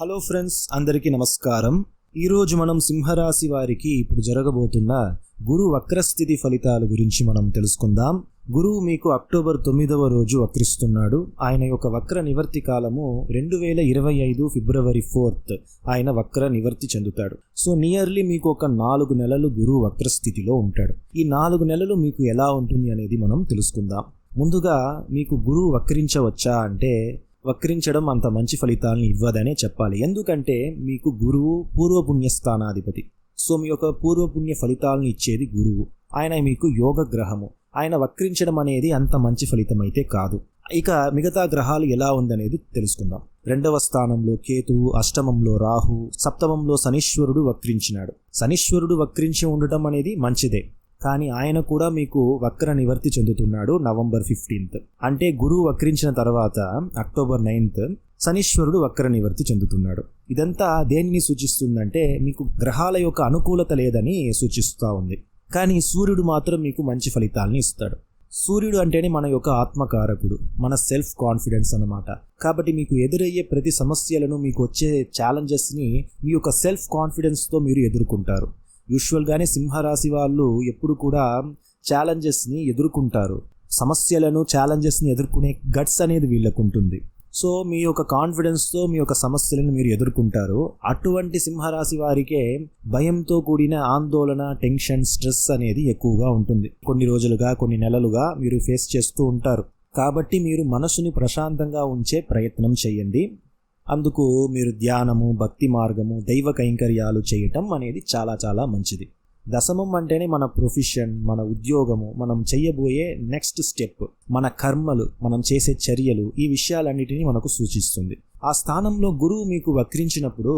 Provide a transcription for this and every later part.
Hello friends అందరికీ నమస్కారం. ఈరోజు మనం సింహరాశి వారికి ఇప్పుడు జరగబోతున్న గురు వక్రస్థితి ఫలితాల గురించి మనం తెలుసుకుందాం. గురువు మీకు అక్టోబర్ తొమ్మిదవ రోజు వక్రిస్తున్నాడు. ఆయన యొక్క వక్ర నివర్తి కాలము రెండు వేల ఇరవై ఐదు ఫిబ్రవరి ఫోర్త్ ఆయన వక్ర నివర్తి చెందుతాడు. సో నియర్లీ మీకు ఒక నాలుగు నెలలు గురువు వక్ర స్థితిలో ఉంటాడు. ఈ నాలుగు నెలలు మీకు ఎలా ఉంటుంది అనేది మనం తెలుసుకుందాం. ముందుగా మీకు గురువు వక్రించవచ్చా అంటే వక్రించడం అంత మంచి ఫలితాలను ఇవ్వదనే చెప్పాలి. ఎందుకంటే మీకు గురువు పూర్వపుణ్య స్థానాధిపతి సో మీ యొక్క పూర్వపుణ్య ఫలితాలను ఇచ్చేది గురువు. ఆయన మీకు యోగ గ్రహము. ఆయన వక్రించడం అనేది అంత మంచి ఫలితం అయితే కాదు. ఇక మిగతా గ్రహాలు ఎలా ఉందనేది తెలుసుకుందాం. రెండవ స్థానంలో కేతువు అష్టమంలో రాహు సప్తమంలో శనీశ్వరుడు వక్రించినాడు. శనీశ్వరుడు వక్రించి ఉండటం అనేది మంచిదే. కానీ ఆయన కూడా మీకు వక్ర నివర్తి చెందుతున్నాడు నవంబర్ ఫిఫ్టీన్త్. అంటే గురువు వక్రించిన తర్వాత అక్టోబర్ నైన్త్ శనీశ్వరుడు వక్ర నివర్తి చెందుతున్నాడు. ఇదంతా దేనిని సూచిస్తుందంటే మీకు గ్రహాల యొక్క అనుకూలత లేదని సూచిస్తూ ఉంది. కానీ సూర్యుడు మాత్రం మీకు మంచి ఫలితాలని ఇస్తాడు. సూర్యుడు అంటేనే మన యొక్క ఆత్మకారకుడు మన సెల్ఫ్ కాన్ఫిడెన్స్ అన్నమాట. కాబట్టి మీకు ఎదురయ్యే ప్రతి సమస్యలను మీకు వచ్చే ఛాలెంజెస్ని మీ యొక్క సెల్ఫ్ కాన్ఫిడెన్స్తో మీరు ఎదుర్కొంటారు. యూజువల్గానే సింహరాశి వాళ్ళు ఎప్పుడు కూడా ఛాలెంజెస్ని ఎదుర్కొంటారు. సమస్యలను ఛాలెంజెస్ని ఎదుర్కొనే గట్స్ అనేది వీళ్ళకు ఉంటుంది. సో మీ యొక్క కాన్ఫిడెన్స్తో మీ యొక్క సమస్యలను మీరు ఎదుర్కొంటారు. అటువంటి సింహరాశి వారికే భయంతో కూడిన ఆందోళన టెన్షన్ స్ట్రెస్ అనేది ఎక్కువగా ఉంటుంది. కొన్ని రోజులుగా కొన్ని నెలలుగా మీరు ఫేస్ చేస్తూ ఉంటారు. కాబట్టి మీరు మనసుని ప్రశాంతంగా ఉంచే ప్రయత్నం చేయండి. అందుకు మీరు ధ్యానము భక్తి మార్గము దైవ కైంకర్యాలు చేయటం అనేది చాలా చాలా మంచిది. దశమం అంటేనే మన ప్రొఫెషన్ మన ఉద్యోగము మనం చేయబోయే నెక్స్ట్ స్టెప్ మన కర్మలు మనం చేసే చర్యలు ఈ విషయాలన్నిటినీ మనకు సూచిస్తుంది. ఆ స్థానంలో గురువు మీకు వక్రించినప్పుడు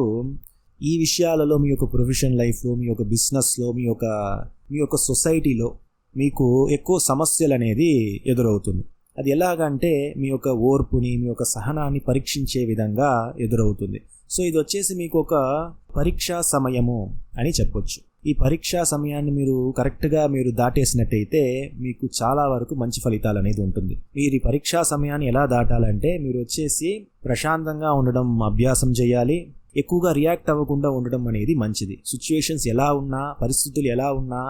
ఈ విషయాలలో మీ యొక్క ప్రొఫెషన్ లైఫ్లో మీ యొక్క బిజినెస్లో మీ యొక్క మీ యొక్క సొసైటీలో మీకు ఎక్కువ సమస్యలు అనేది ఎదురవుతుంది. అది ఎలాగంటే మీ యొక్క ఓర్పుని మీ యొక్క సహనాన్ని పరీక్షించే విధంగా ఎదురవుతుంది. సో ఇది వచ్చేసి మీకు ఒక పరీక్షా సమయము అని చెప్పొచ్చు. ఈ పరీక్షా సమయాన్ని మీరు కరెక్ట్గా మీరు దాటేసినట్టయితే మీకు చాలా వరకు మంచి ఫలితాలు అనేది ఉంటుంది. మీరు ఈ పరీక్షా సమయాన్ని ఎలా దాటాలంటే మీరు వచ్చేసి ప్రశాంతంగా ఉండడం అభ్యాసం చేయాలి. ఎక్కువగా రియాక్ట్ అవ్వకుండా ఉండడం అనేది మంచిది. సిచ్యువేషన్స్ ఎలా ఉన్నా పరిస్థితులు ఎలా ఉన్నా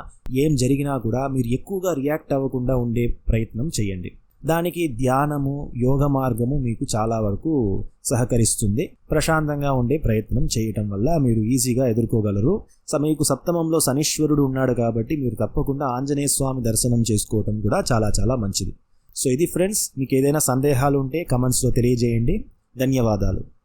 ఏం జరిగినా కూడా మీరు ఎక్కువగా రియాక్ట్ అవ్వకుండా ఉండే ప్రయత్నం చేయండి. దానికి ధ్యానము యోగ మార్గము మీకు చాలా వరకు సహకరిస్తుంది. ప్రశాంతంగా ఉండే ప్రయత్నం చేయటం వల్ల మీరు ఈజీగా ఎదుర్కోగలరు. సో మీకు సప్తమంలో శనీశ్వరుడు ఉన్నాడు కాబట్టి మీరు తప్పకుండా ఆంజనేయ స్వామి దర్శనం చేసుకోవటం కూడా చాలా చాలా మంచిది. సో ఇది ఫ్రెండ్స్ మీకు ఏదైనా సందేహాలు ఉంటే కమెంట్స్లో తెలియజేయండి. ధన్యవాదాలు.